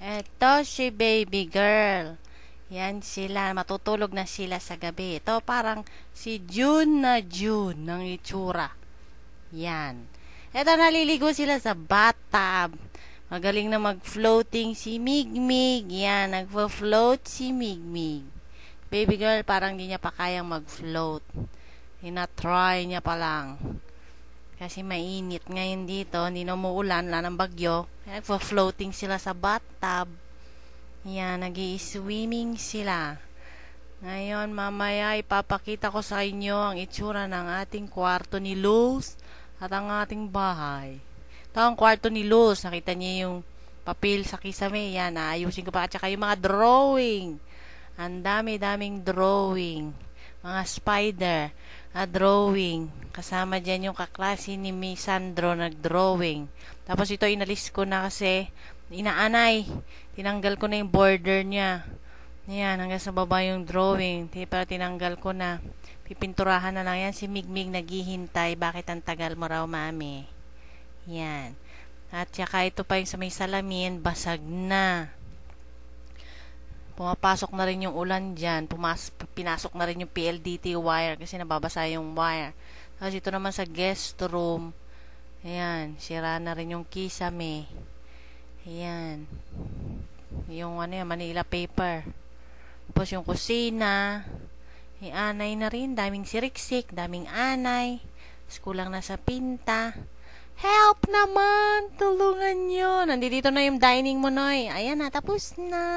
Eto si baby girl. Yan sila, matutulog na sila sa gabi. Ito parang si June na June ng itsura. Yan. Ito naliligo sila sa bathtub. Magaling na mag-floating si Migmig. Yan, nagfo-float si Migmig. Baby girl, parang di niya pa kayang mag-float. Ina-try niya pa lang. Kasi mainit ngayon dito, hindi na umuulan, wala ng bagyo. Kaya floating sila sa bathtub. Yan, nag swimming sila. Ngayon, mamaya ipapakita ko sa inyo ang itsura ng ating kwarto ni Luz at ang ating bahay. Ito ang kwarto ni Luz. Nakita niyo yung papel sa kisame. Yan, naayusin ko pa. At saka yung mga drawing. Ang dami-daming drawing. Mga spider na drawing. Kasama dyan yung kaklase ni Miss Sandro nag-drawing. Tapos ito inalis ko na kasi inaanay. Tinanggal ko na yung border niya. Yan, hanggang sa baba yung drawing. Pero tinanggal ko na. Pipinturahan na lang yan. Si Migmig naghihintay. Bakit ang tagal mo raw, mami? Yan. At saka ito pa yung sa may salamin, basag na. Pumapasok na rin yung ulan dyan. Pumas pinasok na rin yung PLDT wire kasi nababasa yung wire. Tapos ito naman sa guest room. Ayan, sira na rin yung kisame. Ayan. Yung ano yan, Manila paper. Tapos yung kusina. May anay na rin. Daming siriksik, daming anay. Tapos kulang na sa pinta. Help naman! Tulungan nyo! Nandito na yung dining mo, Noy. Ayan na, tapos na.